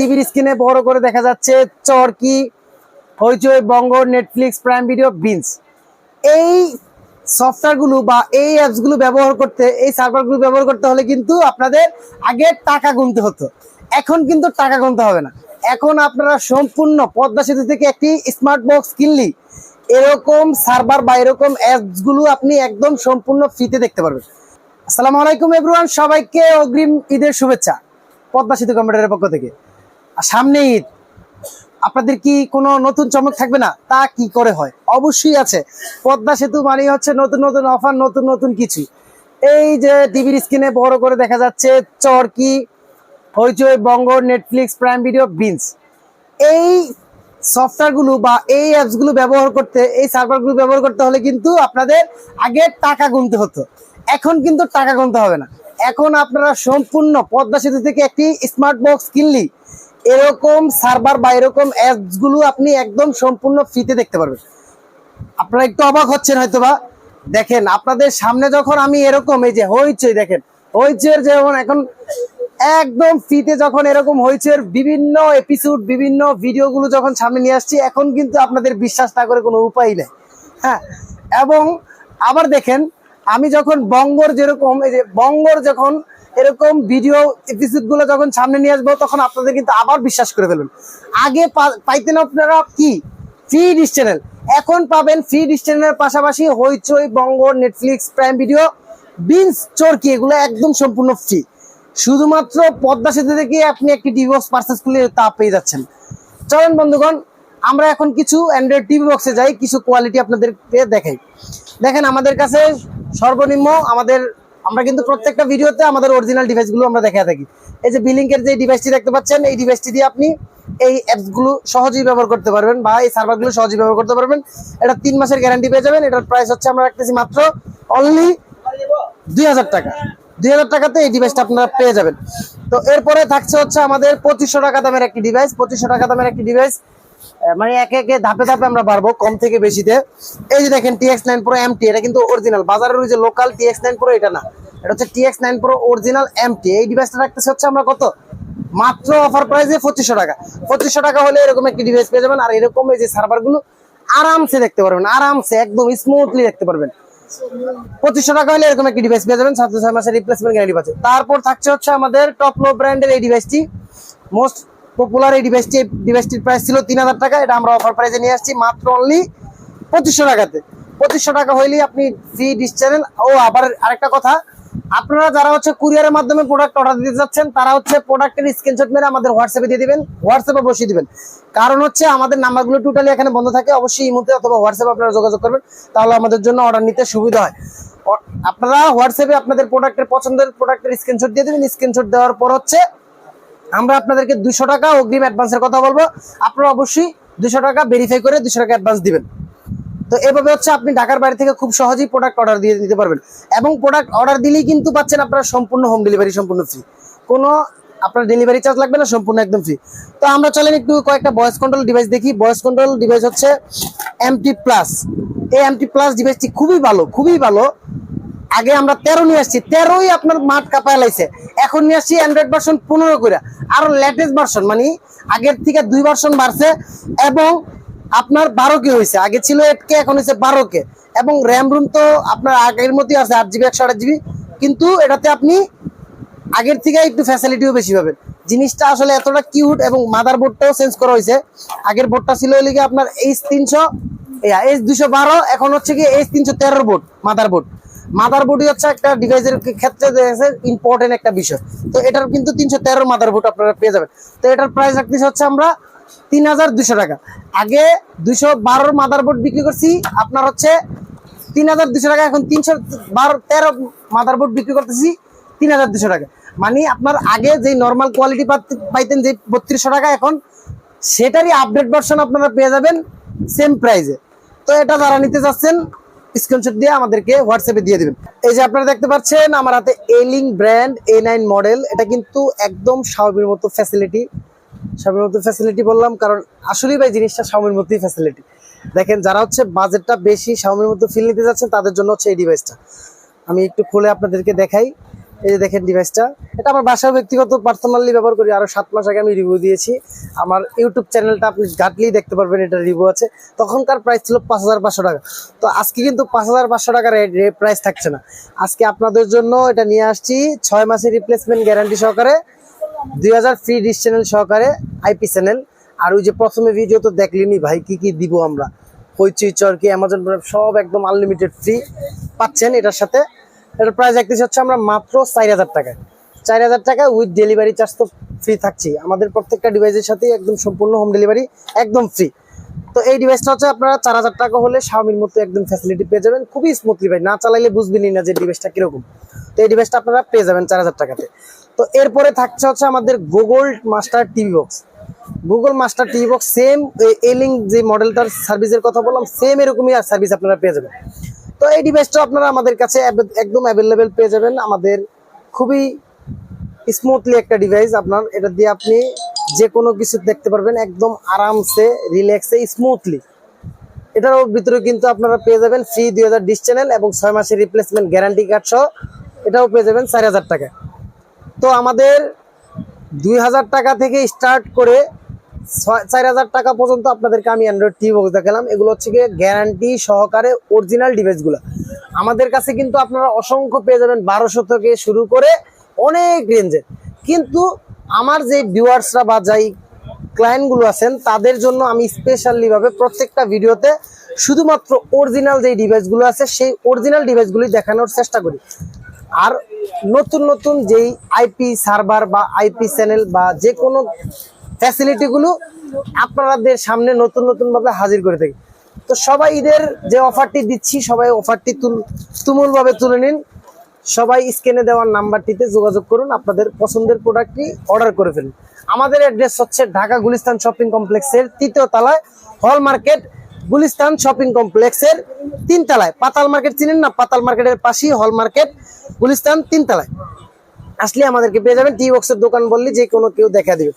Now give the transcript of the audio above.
টিভির স্ক্রিনে বড় করে দেখা যাচ্ছে Chorki, Hoichoi, Bongo Netflix Prime Video Binge এই সফটওয়্যারগুলো বা এই অ্যাপসগুলো ব্যবহার করতে, এই সার্ভারগুলো ব্যবহার করতে হলে কিন্তু আপনাদের আগে টাকা গুনতে হতো। এখন কিন্তু টাকা গুনতে হবে না। এখন আপনারা সম্পূর্ণ পদ্মা সেতু থেকে একটি স্মার্ট বক্স কিনলি, এরকম সার্ভার বা এরকম অ্যাপসগুলো আপনি একদম সম্পূর্ণ ফ্রিতে দেখতে পারবেন। আসসালামু আলাইকুম এভরিওয়ান সবাইকে অগ্রিম ঈদের শুভেচ্ছা পদ্মা সেতু কম্পিউটারের পক্ষ থেকে। সামনে ঈদ। আপনাদের কি কোনো নতুন চমক থাকবে না? তা কি করে হয়? অবশ্যই আছে। পদ্মা সেতু মানে হচ্ছে নতুন নতুন অফার, নতুন নতুন কিছু। এই যে টিভির স্ক্রিনে বড় করে দেখা যাচ্ছে Chorki, Hoichoi, Bongo Netflix Prime Video Binge এই সফটওয়্যারগুলো বা এই অ্যাপসগুলো ব্যবহার করতে, এই সার্ভারগুলো ব্যবহার করতে হলে কিন্তু আপনাদের আগে টাকা গুনতে হতো। এখন কিন্তু টাকা গুনতে হবে না। এখন আপনারা সম্পূর্ণ পদ্মা সেতু থেকে একটি স্মার্ট বক্স কিনলি এরকম সার্ভার বা এরকম অ্যাপসগুলো আপনি একদম সম্পূর্ণ ফ্রিতে দেখতে পারবেন। আপনারা একটু অবাক হচ্ছেন হয়তোবা। দেখেন, আপনাদের সামনে যখন আমি এরকম, এই যে হইচই দেখেন হইচের যেমন এখন একদম ফ্রিতে যখন এরকম হইচের বিভিন্ন এপিসোড বিভিন্ন ভিডিওগুলো যখন সামনে নিয়ে আসছি, এখন কিন্তু আপনাদের বিশ্বাস না করে কোনো উপায় নেই। হ্যাঁ এবং আবার দেখেন, আমি যখন বঙ্গর যেরকম, এই যে বঙ্গর যখন এরকম ভিডিও এপিসোডগুলো যখন সামনে নিয়ে আসব, তখন আপনাদের কিন্তু আবার বিশ্বাস করে ফেলবেন। আগে পাইতেন আপনারা কি? ফ্রি ডিশ চ্যানেল এখন পাবেন ফ্রি ডিশ চ্যানেলের পাশাপাশি Hoichoi, Bongo Netflix Prime Video Binge Chorki, এগুলো একদম সম্পূর্ণ ফ্রি শুধুমাত্র পদ্মা সেতু থেকে আপনি একটি ডিভোর্স পার্সেস খুলে তা পেয়ে যাচ্ছেন। চলেন বন্ধুগণ, আমরা এখন কিছু অ্যান্ড্রয়েড টিভি বক্সে যাই, কিছু কোয়ালিটি আপনাদেরকে দেখাই। দেখেন, আমাদের কাছে সর্বনিম্ন আমাদের আমরা কিন্তু প্রত্যেকটা ভিডিওতে আমাদের অরিজিনাল ডিভাইসগুলো আমরা দেখা থাকি। এই যে বিলিংকের যে ডিভাইসটি দেখতে পাচ্ছেন, এই ডিভাইসটি দিয়ে আপনি এই অ্যাপসগুলো সহজেই ব্যবহার করতে পারবেন বা এই সার্ভারগুলো সহজেই ব্যবহার করতে পারবেন। এটা তিন মাসের গ্যারান্টি পেয়ে যাবেন। এটার প্রাইস হচ্ছে আমরা রাখতেছি মাত্র অনলি দুই হাজার টাকা। দুই হাজার টাকাতে এই ডিভাইসটা আপনারা পেয়ে যাবেন। তো এরপরে থাকছে হচ্ছে আমাদের পঁচিশশো টাকা দামের একটি ডিভাইস পঁচিশশো টাকা দামের একটি ডিভাইস মানে একে একে ধাপে ধাপে আমরা বাড়বো কম থেকে বেশিতে। এই যে দেখেন টিএক্স নাইন প্রো এমটি এটা কিন্তু অরিজিনাল বাজারের ওই যে লোকাল টিএক্স নাইন প্রো এটা না। এটা হচ্ছে TX nine pro original MT এই ডিভাইসটা রাখতেছে হচ্ছে আমরা কত? মাত্র অফার প্রাইসে পঁচিশশো টাকা। পঁচিশশো টাকা হলে এরকম একটি ডিভাইস পেয়ে যাবেন আর এরকম এই যে সার্ভারগুলো আরামসে দেখতে পারবেন, আরামসে, একদম স্মুথলি দেখতে পারবেন। পঁচিশশো টাকা হলে এরকম একটি ডিভাইস পেয়ে যাবেন সাত ছয় মাসের রিপ্লেসমেন্ট গ্যারান্টি পাচ্ছে। তারপর থাকছে হচ্ছে আমাদের টপ লো ব্র্যান্ডের এই ডিভাইসটি মোস্ট পপুলার এই ডিভাইসটি ডিভাইসটির প্রাইস ছিল তিন হাজার টাকা, এটা আমরা অফার প্রাইসে নিয়ে আসছি মাত্র অনলি পঁচিশশো টাকাতে। পঁচিশশো টাকা হইলেই আপনি ফ্রি ডিস চ্যানেল ও, আবার আরেকটা কথা আপনারা যারা হচ্ছে কুরিয়ারের মাধ্যমে প্রোডাক্ট অর্ডার দিতে যাচ্ছেন, তারা হচ্ছে প্রোডাক্টের স্ক্রিনশট মেরে আমাদের হোয়াটসঅ্যাপে দিয়ে দিবেন হোয়াটসঅ্যাপে বসিয়ে দিবেন। কারণ হচ্ছে আমাদের নাম্বারগুলো টোটালি এখানে বন্ধ থাকে, অবশ্যই ইমুতে অথবা হোয়াটসঅ্যাপে আপনারা যোগাযোগ করবেন, তাহলে আমাদের জন্য অর্ডার নিতে সুবিধা হয়। আপনারা হোয়াটসঅ্যাপে আপনাদের প্রোডাক্টের পছন্দের প্রোডাক্টের স্ক্রিনশট দিয়ে দেবেন স্ক্রিনশট দেওয়ার পর হচ্ছে আমরা আপনাদেরকে দুশো টাকা অগ্রিম অ্যাডভান্সের কথা বলব। আপনারা অবশ্যই দুশো টাকা ভেরিফাই করে দুশো টাকা অ্যাডভান্স দিবেন। তো এভাবে হচ্ছে আপনি ঢাকার বাইরে থেকে খুব সহজেই প্রোডাক্ট অর্ডার দিয়ে দিতে পারবেন। এবং প্রোডাক্ট অর্ডার দিলেই কিন্তু পাচ্ছেন আপনারা সম্পূর্ণ হোম ডেলিভারি সম্পূর্ণ ফ্রি কোনো আপনার ডেলিভারি চার্জ লাগবে না, সম্পূর্ণ একদম ফ্রি তো আমরা চলেন একটু কয়েকটা ভয়েস কন্ট্রোল ডিভাইস দেখি। ভয়েস কন্ট্রোল ডিভাইস হচ্ছে এমটি প্লাস এই এমটি প্লাস ডিভাইসটি খুবই ভালো খুবই ভালো। আগে আমরা তেরো নিয়ে আসছি, তেরোই আপনার মাঠ কাপায় লাইছে এখন নিয়ে আসছি অ্যান্ড্রয়েড ভার্সন পনেরো করে আরও লেটেস্ট ভার্সন মানে আগের থেকে দুই ভার্সন বাড়ছে। এবং আপনার বারো কে হয়েছে আগে ছিল এইট কে, এখন হয়েছে বারো কে। এবং র্যাম রুম তো আপনার আগের মতোই আছে, আট জিবি একশো আট জিবি কিন্তু এটাতে আপনি আগের থেকে একটু ফ্যাসিলিটিও বেশি পাবেন। জিনিসটা আসলে এতটা কিউট এবং মাদার বোর্ডটাও চেঞ্জ করা হয়েছে আগের বোর্ডটা ছিল লিগে আপনার এইচ তিনশো এইচ দুশো বারো, এখন হচ্ছে কি এইচ তিনশো তেরোর বোর্ড মাদার বোর্ড মাদার বোর্ডই হচ্ছে একটা ডিভাইসের ক্ষেত্রে ইম্পর্টেন্ট একটা বিষয়। তো এটার কিন্তু তিনশো তেরোর মাদার বোর্ড আপনারা পেয়ে যাবেন। তো এটার প্রাইস রাখতেছে হচ্ছে আমরা তিন হাজার দুশো টাকা। আগে দুশো বারোর মাদার বোর্ড বিক্রি করছি, আপনার হচ্ছে তিন হাজার দুশো টাকা, এখন তিনশো বারো, তেরো মাদার বোর্ড বিক্রি করতেছি, তিন হাজার দুশো টাকা। মানে আপনার আগে যে নর্মাল কোয়ালিটি পাইতেন যে বত্রিশশো টাকা, এখন সেটারই আপডেট ভার্সন আপনারা পেয়ে যাবেন সেম প্রাইজে তো এটা যারা নিতে চাচ্ছেন স্ক্রিনশট দিয়ে আমাদেরকে হোয়াটসঅ্যাপে দিয়ে দিবেন। এই যে আপনারা দেখতে পাচ্ছেন, আমার হাতে এলিং ব্র্যান্ড এ নাইন মডেল এটা কিন্তু একদম স্বাভাবিক মতো ফ্যাসিলিটি স্বামীর মতো ফ্যাসিলিটি বললাম, কারণ আসলেই ভাই জিনিসটা স্বামীর মতোই ফ্যাসিলিটি দেখেন, যারা হচ্ছে বাজেটটা বেশি স্বামীর মতো ফিল নিতে যাচ্ছেন, তাদের জন্য হচ্ছে এই ডিভাইসটা আমি একটু খুলে আপনাদেরকে দেখাই। এই যে দেখেন ডিভাইসটা এটা আমার বাসায় ব্যক্তিগত পার্সোনালি ব্যবহার করি। আরও সাত মাস আগে আমি রিভিউ দিয়েছি। আমার ইউটিউব চ্যানেলটা আপনি ঘাটলেই দেখতে পারবেন, এটা রিভিউ আছে। তখনকার প্রাইস ছিল পাঁচ হাজার পাঁচশো টাকা। তো আজকে কিন্তু পাঁচ হাজার পাঁচশো টাকার প্রাইস থাকছে না। আজকে আপনাদের জন্য এটা নিয়ে আসছি। ছয় মাসের রিপ্লেসমেন্ট গ্যারান্টি সহকারে। দুই হাজার ফ্রি ডিশ চ্যানেল সহকারে আইপি চ্যানেল আর ওই যে প্রথমে ভিডিও তো দেখলেনি ভাই, কি কি দিব আমরা? হইচই, চরকি অ্যামাজন প্রাইম সব একদম আনলিমিটেড ফ্রি পাচ্ছেন এটার সাথে। এটার প্রাইস দেখতেছি হচ্ছে আমরা মাত্র চার হাজার টাকায়। চার হাজার টাকা উইথ ডেলিভারি চার্জ তো ফ্রি থাকছি আমাদের প্রত্যেকটা ডিভাইসের সাথে একদম সম্পূর্ণ হোম ডেলিভারি একদম ফ্রি তো এই ডিভাইসটা হচ্ছে আপনারা চার হাজার টাকা হলে স্বামীর মতো একদম ফ্যাসিলিটি পেয়ে যাবেন। খুবই স্মুথলি ভাই, না চালাইলে বুঝবেনই না যে ডিভাইসটা কীরকম। তো এই ডিভাইসটা আপনারা পেয়ে যাবেন চার হাজার টাকাতে। তো এরপরে থাকছে হচ্ছে আমাদের Google master TV box Google master TV box same এলিং যে মডেলটার সার্ভিসের কথা বললাম সেম এরকমই আর সার্ভিস আপনারা পেয়ে যাবেন। তো এই ডিভাইসটা আপনারা আমাদের কাছে একদম অ্যাভেলেবেল পেয়ে যাবেন। আমাদের খুবই স্মুথলি একটা ডিভাইস আপনার, এটা দিয়ে আপনি যে কোনো কিছু দেখতে পারবেন, একদম আরামসে রিল্যাক্সে স্মুথলি এটার ভিতরে কিন্তু আপনারা পেয়ে যাবেন ফ্রি দুই হাজার ডিস চ্যানেল এবং ছয় মাসের রিপ্লেসমেন্ট গ্যারান্টি কার্ড সহ, এটাও পেয়ে যাবেন চার হাজার টাকা। তো আমাদের দুই হাজার টাকা থেকে স্টার্ট করে চার হাজার টাকা পর্যন্ত আপনাদেরকে আমি অ্যান্ড্রয়েড টিভি বক্স দেখালাম। এগুলো হচ্ছে গিয়ে গ্যারান্টি সহকারে অরিজিনাল ডিভাইসগুলো আমাদের কাছে কিন্তু আপনারা অসংখ্য পেয়ে যাবেন বারোশো থেকে শুরু করে অনেক রেঞ্জের কিন্তু আমার যে ভিউয়ার্সরা বা যাই ক্লায়েন্টগুলো আছেন, তাদের জন্য আমি স্পেশালিভাবে প্রত্যেকটা ভিডিওতে শুধুমাত্র অরিজিনাল যে ডিভাইসগুলো আছে, সেই অরিজিনাল ডিভাইসগুলি দেখানোর চেষ্টা করি। আর নতুন নতুন যেই আইপি সার্ভার বা আইপি চ্যানেল বা যে কোনো ফ্যাসিলিটিগুলো আপনাদের সামনে নতুন নতুনভাবে হাজির করে থাকি। তো সবাই ঈদের যে অফারটি দিচ্ছি, সবাই অফারটি তুল তুমুল ভাবে তুলে নিন। সবাই স্ক্রিনে দেওয়ার নাম্বারটিতে যোগাযোগ করুন, আপনাদের পছন্দের প্রোডাক্টটি অর্ডার করে ফেলুন। আমাদের অ্যাড্রেস হচ্ছে ঢাকা গুলিস্তান শপিং কমপ্লেক্সের তৃতীয় তলায় হল মার্কেট গুলিস্তান শপিং কমপ্লেক্সের তিন তলায়। পাতাল মার্কেট চিনেন না? পাতাল মার্কেটের পাশেই হল মার্কেট গুলিস্তান তিন তলায়। আসলে আমাদেরকে পেয়ে যাবেন টি বক্সের দোকান বললে যে কোনো কেউ দেখা দিবে।